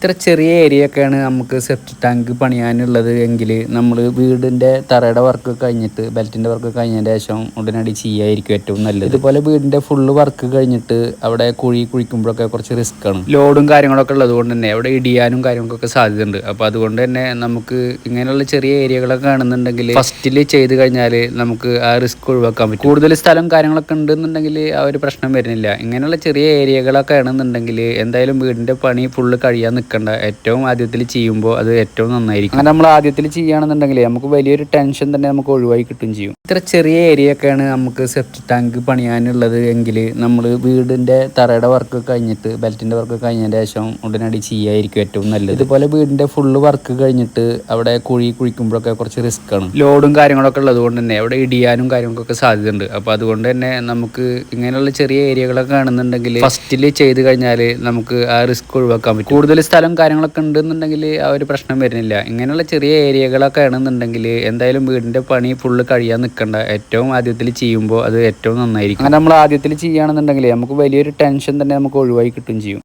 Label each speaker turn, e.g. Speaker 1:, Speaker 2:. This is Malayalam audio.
Speaker 1: ഇത്ര ചെറിയ ഏരിയ ഒക്കെയാണ് നമുക്ക് സെപ്റ്റ് ടാങ്ക് പണിയാനുള്ളത് എങ്കിൽ നമ്മൾ വീടിന്റെ തറയുടെ വർക്ക് കഴിഞ്ഞിട്ട് ബെൽറ്റിന്റെ വർക്ക് കഴിഞ്ഞതിന് ശേഷം ഉടനടി ചെയ്യായിരിക്കും ഏറ്റവും നല്ലത്. ഇതുപോലെ വീടിന്റെ ഫുള്ള് വർക്ക് കഴിഞ്ഞിട്ട് അവിടെ കുഴി കുഴിക്കുമ്പോഴൊക്കെ കുറച്ച് റിസ്ക് ആണ്. ലോഡും കാര്യങ്ങളൊക്കെ ഉള്ളത് കൊണ്ട് തന്നെ അവിടെ ഇടിയാനും കാര്യങ്ങൾക്കൊക്കെ സാധ്യതയുണ്ട്. അപ്പോൾ അതുകൊണ്ട് തന്നെ നമുക്ക് ഇങ്ങനെയുള്ള ചെറിയ ഏരിയകളൊക്കെ കാണുന്നുണ്ടെങ്കിൽ ഫസ്റ്റിൽ ചെയ്ത് കഴിഞ്ഞാൽ നമുക്ക് ആ റിസ്ക് ഒഴിവാക്കാൻ പറ്റും. കൂടുതൽ സ്ഥലം കാര്യങ്ങളൊക്കെ ഉണ്ടെന്നുണ്ടെങ്കിൽ ആ ഒരു പ്രശ്നം വരുന്നില്ല. ഇങ്ങനെയുള്ള ചെറിയ ഏരിയകളൊക്കെ ആണെന്നുണ്ടെങ്കിൽ എന്തായാലും വീടിന്റെ പണി ഫുള്ള് കഴിയാൻ നിൽക്കണ്ട. ഏറ്റവും ആദ്യത്തിൽ ചെയ്യുമ്പോൾ അത് ഏറ്റവും നന്നായിരിക്കും. അങ്ങനെ നമ്മൾ ആദ്യത്തിൽ ചെയ്യുകയാണെന്നുണ്ടെങ്കിൽ നമുക്ക് വലിയൊരു ടെൻഷൻ തന്നെ നമുക്ക് ഒഴിവായി കിട്ടും ചെയ്യും. ഇത്ര ചെറിയ ഏരിയ ഒക്കെയാണ് നമുക്ക് സെപ്റ്റ് ടാങ്ക് പണിയാനുള്ളത് എങ്കിൽ നമ്മൾ വീടിന്റെ തറയുടെ വർക്ക് കഴിഞ്ഞിട്ട് ബെൽറ്റിന്റെ വർക്ക് കഴിഞ്ഞതിന് ശേഷം ഉടനടി ചെയ്യായിരിക്കും ഏറ്റവും നല്ലത്. ഇതുപോലെ വീടിന്റെ ഫുള്ള് വർക്ക് കഴിഞ്ഞിട്ട് അവിടെ കുഴി കുഴിക്കുമ്പോഴൊക്കെ കുറച്ച് റിസ്ക് ആണ്. ലോഡും കാര്യങ്ങളൊക്കെ ഉള്ളത് കൊണ്ട് തന്നെ അവിടെ ഇടിയാനും കാര്യങ്ങൾക്കൊക്കെ സാധ്യതയുണ്ട്. അപ്പോൾ അതുകൊണ്ട് തന്നെ നമുക്ക് ഇങ്ങനെയുള്ള ചെറിയ ഏരിയകളൊക്കെ കാണുന്നുണ്ടെങ്കിൽ ഫസ്റ്റിൽ ചെയ്ത് കഴിഞ്ഞാൽ നമുക്ക് ആ റിസ്ക് ഒഴിവാക്കാൻ പറ്റും. കൂടുതൽ സ്ഥലം കാര്യങ്ങളൊക്കെ ഉണ്ടെന്നുണ്ടെങ്കിൽ ആ ഒരു പ്രശ്നം വരുന്നില്ല. ഇങ്ങനെയുള്ള ചെറിയ ഏരിയകളൊക്കെ ആണെന്നുണ്ടെങ്കിൽ എന്തായാലും വീടിന്റെ പണി ഫുള്ള് കഴിയാൻ നിൽക്കണ്ട. ഏറ്റവും ആദ്യത്തിൽ ചെയ്യുമ്പോൾ അത് ഏറ്റവും നന്നായിരിക്കും. അങ്ങനെ നമ്മൾ ആദ്യത്തിൽ ചെയ്യുകയാണെന്നുണ്ടെങ്കിൽ നമുക്ക് വലിയൊരു ടെൻഷൻ തന്നെ നമുക്ക് ഒഴിവായി കിട്ടുകയും ചെയ്യും.